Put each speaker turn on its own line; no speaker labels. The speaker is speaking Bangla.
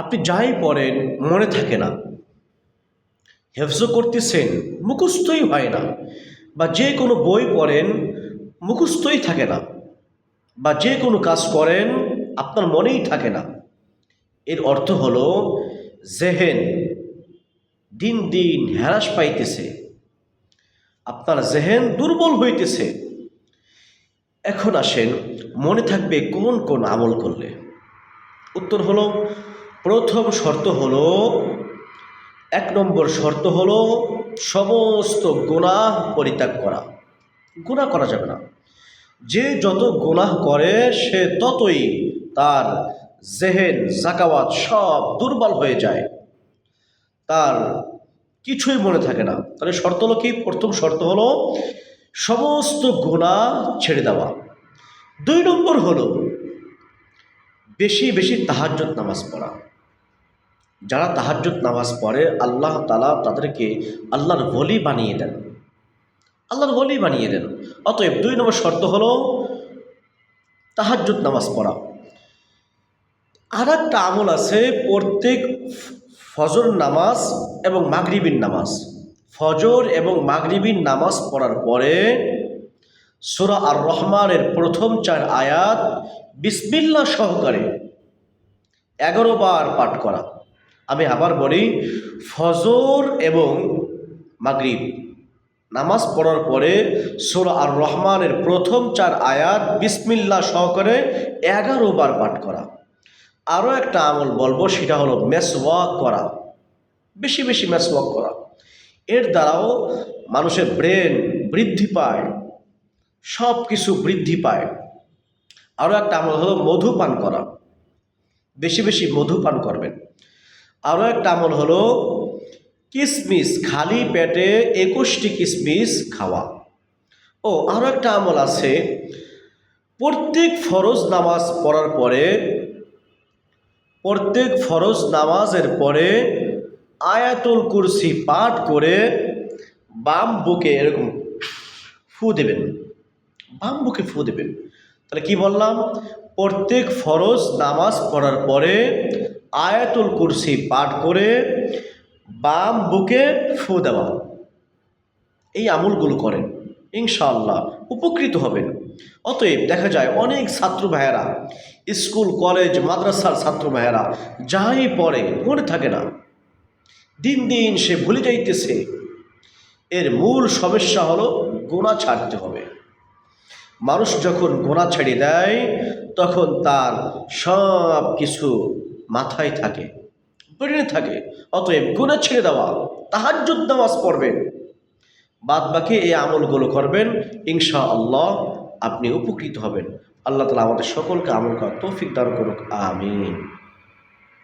আপনি যাই পড়েন, মনে থাকে না। হেফজো করতেছেন, মুখস্থই হয় না। বা যে কোনো বই পড়েন, মুখস্থই থাকে না। বা যে কোনো কাজ করেন, আপনার মনেই থাকে না। এর অর্থ হলো, জেহেন দিন দিন হ্রাস পাইতেছে। আপনার জেহেন দুর্বল হইতেছে। এখন আসেন, মনে থাকবে কোন কোন আমল করলে। উত্তর হলো প্রথম শর্ত হল, এক নম্বর শর্ত হল সমস্ত গুনাহ পরিত্যাগ করা। গুনাহ করা যাবে না। যে যত গুনাহ করে, সে ততই তার জেহেন, জাকাওয়াত সব দুর্বল হয়ে যায়। তার কিছুই মনে থাকে না। তাহলে শর্ত হলো কি? প্রথম শর্ত হলো সমস্ত গুনাহ ছেড়ে দেওয়া। দুই নম্বর হলো বেশি বেশি তাহাজ্জত নামাজ পড়া। যারা তাহাজ্জুদ নামাজ পড়ে, আল্লাহ তালা তাদেরকে আল্লাহর বলি বানিয়ে দেন। আল্লাহর বলি বানিয়ে দেন। অতএব দুই নম্বর শর্ত হলো তাহাজ্জুদ নামাজ পড়া। আর একটা আমল আছে প্রত্যেক ফজর নামাজ এবং মাগরিবিন নামাজ। ফজর এবং মাগরিবিন নামাজ পড়ার পরে সুরা আর রহমানের প্রথম চার আয়াত বিসমিল্লা সহকারে এগারো বার পাঠ করা। আমি আবার বলি, ফজর এবং মাগরিব। নামাজ পড়ার পরে সুরা আর রহমানের প্রথম চার আয়াত বিসমিল্লা সহকারে এগারো বার পাঠ করা। আরও একটা আমল বলব, সেটা হলো মেসওয়াক করা। বেশি বেশি মেসওয়াক করা। এর দ্বারাও মানুষের ব্রেন বৃদ্ধি পায় সব কিছু বৃদ্ধি পায়। আরও একটা আমল হলো মধু পান করা। বেশি বেশি মধু পান করবেন। আরও একটা আমল হলো কিসমিস, খালি পেটে একুশটি কিসমিস খাওয়া। ও আরও একটা আমল আছে, প্রত্যেক ফরজ নামাজ পড়ার পরে, প্রত্যেক ফরজ নামাজের পরে আয়াতুল কুরসি পাঠ করে বাম বুকে এরকম ফু দেবেন। বাম বুকে ফু দেবেন। তাহলে কি বললাম? প্রত্যেক ফরজ নামাজ পড়ার পরে আয়াতুল কুরসি পাঠ করে বাম বুকে ফু দেওয়া। এই আমলগুলো করেন, ইনশাআল্লাহ উপকৃত হবেন। অতএব দেখা যায় অনেক ছাত্র ভাইয়েরা, স্কুল, কলেজ, মাদ্রাসার ছাত্র ভাইয়েরা যাই পড়ে, মনে থাকে না। দিন দিন সে ভুলে যাইতেছে। এর মূল সমস্যা হলো গোনা ছাড়তে হবে। মানুষ যখন গোনা ছেড়ে দেয়, তখন তার সব কিছু মাথায় থাকে ব্রেনে থাকে। অতএব গুণা ছেড়ে দেওয়া, তাহাজ্জুদ নামাজ পড়বেন। বাদ বাকি এই আমলগুলো করবেন ইনশা আল্লাহ আপনি উপকৃত হবেন। আল্লাহ তালা আমাদের সকলকে আমল করার তৌফিক দান করুক, আমিন।